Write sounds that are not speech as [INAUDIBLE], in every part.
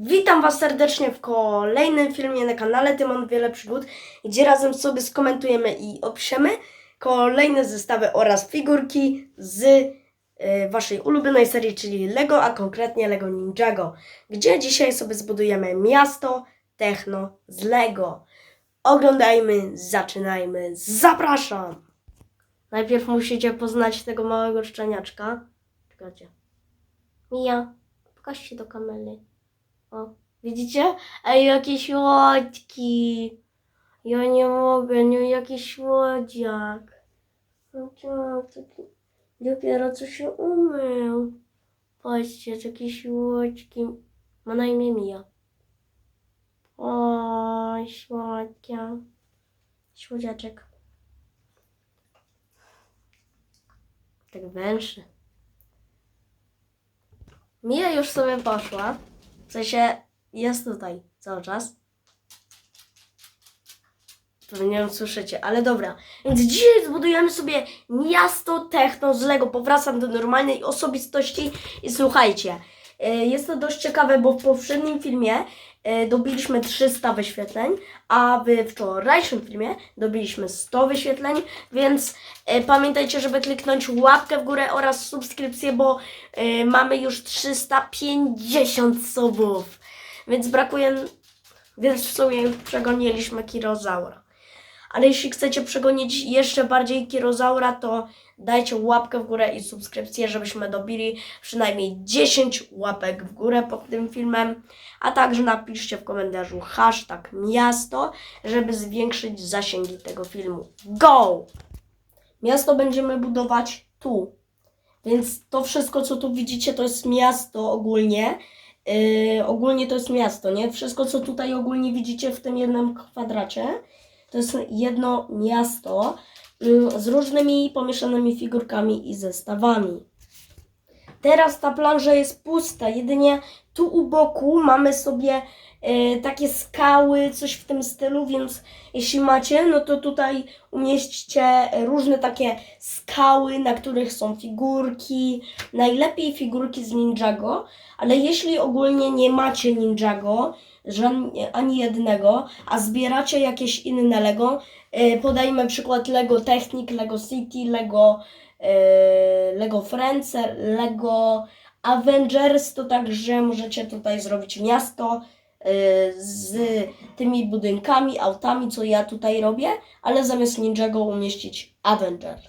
Witam Was serdecznie w kolejnym filmie na kanale Tymon Wiele Przygód, gdzie razem sobie skomentujemy i opiszemy kolejne zestawy oraz figurki z y, Waszej ulubionej serii, czyli Lego, a konkretnie Lego Ninjago, gdzie dzisiaj sobie zbudujemy miasto techno z Lego. Oglądajmy, zaczynajmy, zapraszam! Najpierw musicie poznać tego małego szczeniaczka. Czekajcie. Mija, pokaż się do kamery. O, widzicie? Ej, jakie słodki. Ja nie mogę, nie, jaki słodziak. No tak, taki, dopiero co się umył. Patrzcie, taki słodki. Ma na imię Mija. O, słodkia. Słodziaczek. Tak węszy. Mija już sobie poszła. W sensie jest tutaj cały czas. Pewnie nie wiem, słyszycie, ale dobra. Więc dzisiaj zbudujemy sobie miasto techno z Lego. Powracam do normalnej osobistości i słuchajcie. E, Jest to dość ciekawe, bo w poprzednim filmie e, dobiliśmy 300 wyświetleń, a w wczorajszym filmie dobiliśmy 100 wyświetleń, więc e, pamiętajcie, żeby kliknąć łapkę w górę oraz subskrypcję, bo mamy już 350 subów, więc brakuje, więc w sumie przegoniliśmy Kirozaura. Ale jeśli chcecie przegonić jeszcze bardziej Kirozaura, to dajcie łapkę w górę i subskrypcję, żebyśmy dobili przynajmniej 10 łapek w górę pod tym filmem. A także napiszcie w komentarzu hashtag miasto, żeby zwiększyć zasięgi tego filmu. Go! Miasto będziemy budować tu. Więc to wszystko, co tu widzicie, to jest miasto ogólnie. Yy, ogólnie to jest miasto, nie? Wszystko, co tutaj ogólnie widzicie w tym jednym kwadracie, to jest jedno miasto z różnymi pomieszanymi figurkami i zestawami. Teraz ta plaża jest pusta, jedynie tu u boku mamy sobie e, takie skały, coś w tym stylu, więc jeśli macie, no to tutaj umieśćcie różne takie skały, na których są figurki, najlepiej figurki z Ninjago, ale jeśli ogólnie nie macie Ninjago, żan, ani jednego, a zbieracie jakieś inne Lego, e, podajmy przykład Lego Technic, Lego City, Lego e, Lego Friends, Lego Avengers, to także możecie tutaj zrobić miasto e, z tymi budynkami, autami, co ja tutaj robię, ale zamiast Ninjago umieścić Avengers.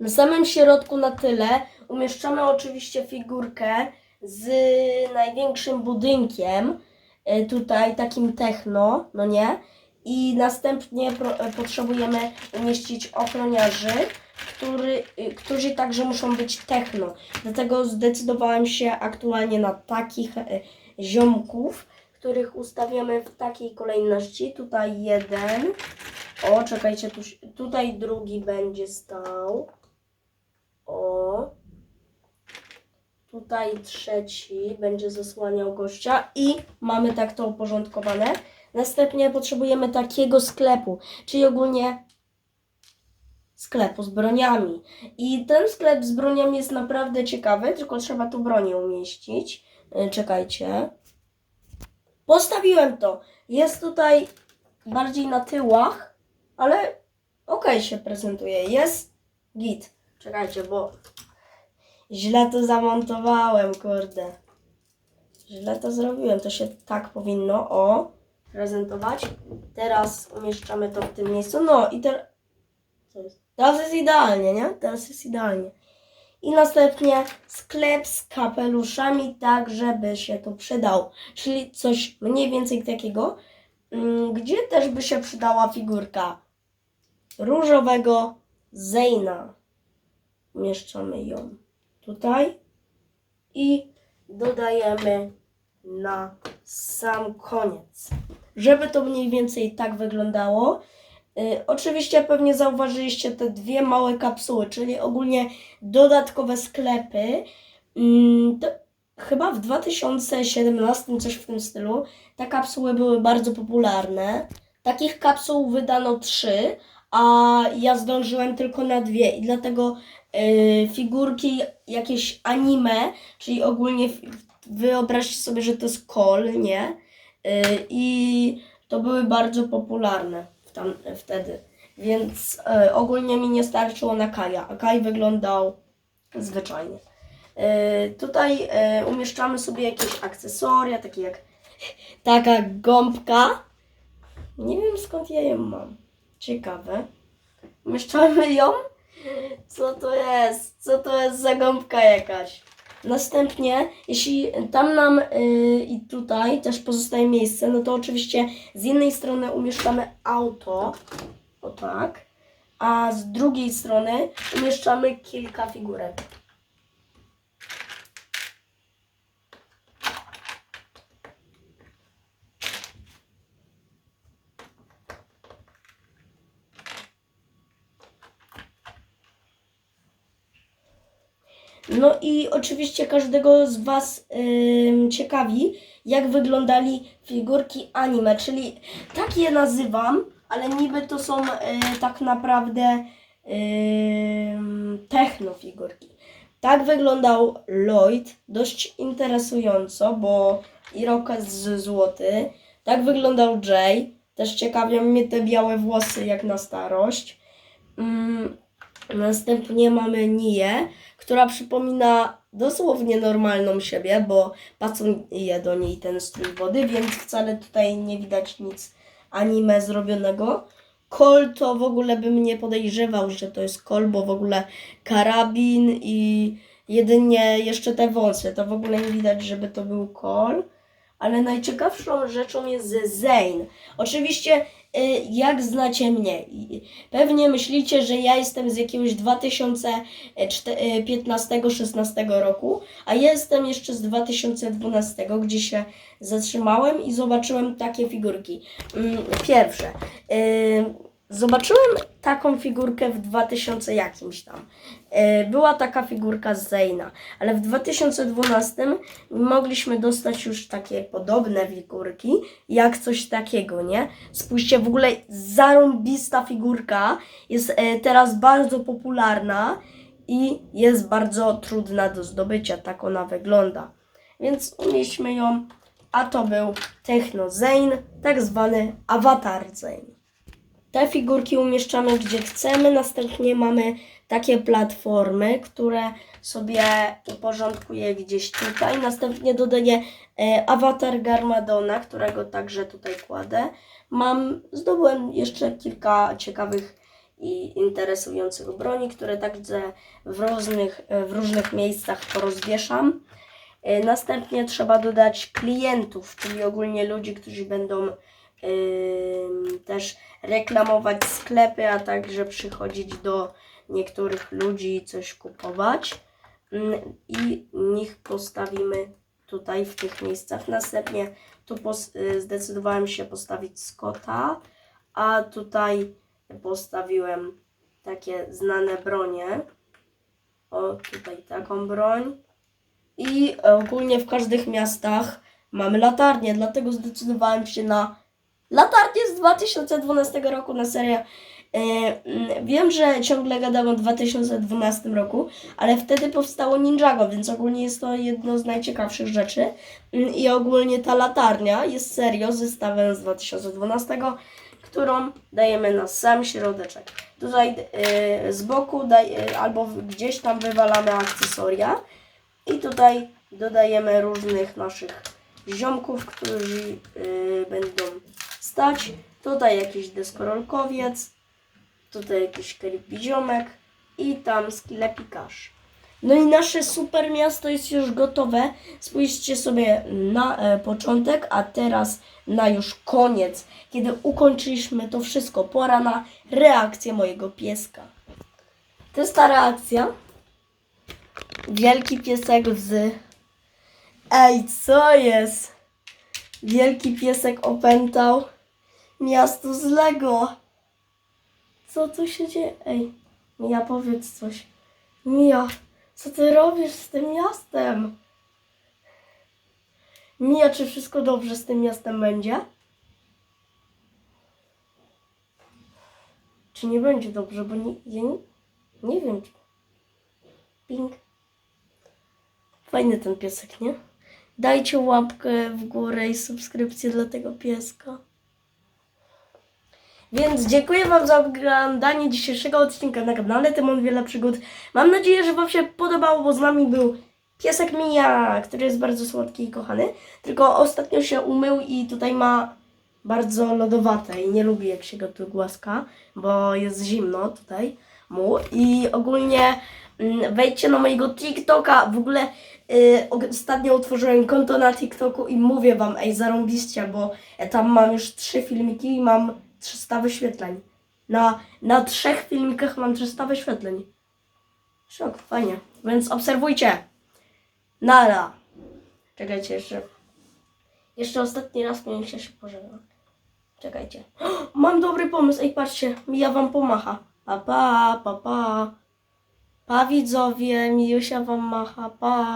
Na samym środku na tyle umieszczamy oczywiście figurkę z największym budynkiem, tutaj takim techno, no nie? I następnie e, potrzebujemy umieścić ochroniarzy, który, y, którzy także muszą być techno. Dlatego zdecydowałem się aktualnie na takich e, ziomków, których ustawiamy w takiej kolejności. Tutaj jeden. O, czekajcie, tu, tutaj drugi będzie stał. O. Tutaj trzeci będzie zasłaniał gościa i mamy tak to uporządkowane. Następnie potrzebujemy takiego sklepu, czyli ogólnie sklepu z broniami. I ten sklep z broniami jest naprawdę ciekawy, tylko trzeba tu bronię umieścić. Yy, Czekajcie. Postawiłem to. Jest tutaj bardziej na tyłach, ale okej się prezentuje. Jest git. Czekajcie, bo źle to zamontowałem, kurde. Źle to zrobiłem. To się tak powinno, o, prezentować. Teraz umieszczamy to w tym miejscu. No i teraz... Teraz jest idealnie, nie? Teraz jest idealnie. I następnie sklep z kapeluszami, tak żeby się to przydał. Czyli coś mniej więcej takiego, mm, gdzie też by się przydała figurka różowego Zeyna. Umieszczamy ją tutaj i dodajemy na sam koniec. Żeby to mniej więcej tak wyglądało, Y, oczywiście pewnie zauważyliście te dwie małe kapsuły, czyli ogólnie dodatkowe sklepy. Mm, chyba w 2017 coś w tym stylu te kapsuły były bardzo popularne. Takich kapsuł wydano trzy, a ja zdążyłem tylko na dwie i dlatego y, figurki jakieś anime, czyli ogólnie wyobraźcie sobie, że to jest kol, nie? Y, I to były bardzo popularne w tam, wtedy. Więc y, ogólnie mi nie starczyło na Kaja, a Kaj wyglądał zwyczajnie. Tutaj umieszczamy sobie jakieś akcesoria, takie jak [LAUGHS] taka gąbka. Nie wiem skąd ja ją mam. Ciekawe. Umieszczamy ją. Co to jest? Co to jest za gąbka jakaś? Następnie, jeśli tam nam y, i tutaj też pozostaje miejsce, no to oczywiście z jednej strony umieszczamy auto, o tak, a z drugiej strony umieszczamy kilka figurek. No i oczywiście każdego z Was ym, ciekawi, jak wyglądali figurki anime, czyli tak je nazywam, ale niby to są y, tak naprawdę ym, technofigurki. Tak wyglądał Lloyd, dość interesująco, bo Irokez złoty. Tak wyglądał Jay, też ciekawią mnie te białe włosy jak na starość. Mm, Następnie mamy Nię, która przypomina dosłownie normalną siebie, bo pasuje do niej ten strój wody, więc wcale tutaj nie widać nic anime zrobionego. Kol to w ogóle bym nie podejrzewał, że to jest kol, bo w ogóle karabin i jedynie jeszcze te wąsy, to w ogóle nie widać, żeby to był kol. Ale najciekawszą rzeczą jest Zane. Oczywiście, y, jak znacie mnie, pewnie myślicie, że ja jestem z jakiegoś 2015-16 roku, a ja jestem jeszcze z 2012, gdzie się zatrzymałem i zobaczyłem takie figurki. Mm, Pierwsze, y, zobaczyłem taką figurkę w 2000 jakimś tam. Y, Była taka figurka z Zayna, ale w 2012 mogliśmy dostać już takie podobne figurki, jak coś takiego, nie? Spójrzcie, w ogóle zarąbista figurka, jest e, teraz bardzo popularna i jest bardzo trudna do zdobycia, tak ona wygląda. Więc umieśćmy ją, a to był Techno Zane, tak zwany Avatar Zane. Te figurki umieszczamy gdzie chcemy, następnie mamy takie platformy, które sobie uporządkuję gdzieś tutaj. Następnie dodaję e, awatar Garmadona, którego także tutaj kładę. Mam, zdobyłem jeszcze kilka ciekawych i interesujących broni, które także w różnych, e, w różnych miejscach porozwieszam. E, Następnie trzeba dodać klientów, czyli ogólnie ludzi, którzy będą też reklamować sklepy, a także przychodzić do niektórych ludzi i coś kupować. I nich postawimy tutaj w tych miejscach. Następnie tu y, zdecydowałem się postawić Scotta, a tutaj postawiłem takie znane bronie. O, tutaj taką broń. I ogólnie w każdych miastach mamy latarnie, dlatego zdecydowałem się na latarnię z 2012 roku na serię. E, mm, wiem, że ciągle gadam o 2012 roku, ale wtedy powstało Ninjago, więc ogólnie jest to jedno z najciekawszych rzeczy. Mm, I ogólnie ta latarnia jest serio zestawem z 2012, którą dajemy na sam środeczek. Tutaj e, z boku daj, e, albo gdzieś tam wywalamy akcesoria. I tutaj dodajemy różnych naszych ziomków, którzy będą stać. Tutaj jakiś deskorolkowiec, tutaj jakiś creepy ziomek i tam skillepikarz. No i nasze super miasto jest już gotowe. Spójrzcie sobie na e, początek, a teraz na już koniec. Kiedy ukończyliśmy to wszystko, pora na reakcję mojego pieska. To jest ta reakcja. Wielki piesek z. Ej, co jest? Wielki piesek opętał miasto z Lego. Co tu się dzieje? Ej, Mia, powiedz coś. Mia, co ty robisz z tym miastem? Mia, czy wszystko dobrze z tym miastem będzie? Czy nie będzie dobrze, bo nie, ja nie, nie wiem. Czy... Pink. Fajny ten piesek, nie? Dajcie łapkę w górę i subskrypcję dla tego pieska. Więc dziękuję Wam za oglądanie dzisiejszego odcinka na kanale Tymon Wiele Przygód. Mam nadzieję, że Wam się podobało, bo z nami był piesek Mija, który jest bardzo słodki i kochany. Tylko ostatnio się umył i tutaj ma bardzo lodowate i nie lubi jak się go tu głaska, bo jest zimno tutaj mu. I ogólnie mm, wejdźcie na mojego TikToka. W ogóle y, ostatnio utworzyłem konto na TikToku i mówię Wam, ej zarąbiście, bo tam mam już trzy filmiki i mam 300 wyświetleń. Na, na trzech filmikach mam 300 wyświetleń. Szok, fajnie. Więc obserwujcie. Nara. Czekajcie jeszcze. Jeszcze ostatni raz miałem się pożegnać. Czekajcie. [GASPS] Mam dobry pomysł. Ej, patrzcie. Mija wam pomacha. Pa, pa, pa, pa. Pa widzowie, Mijusia wam macha. Pa.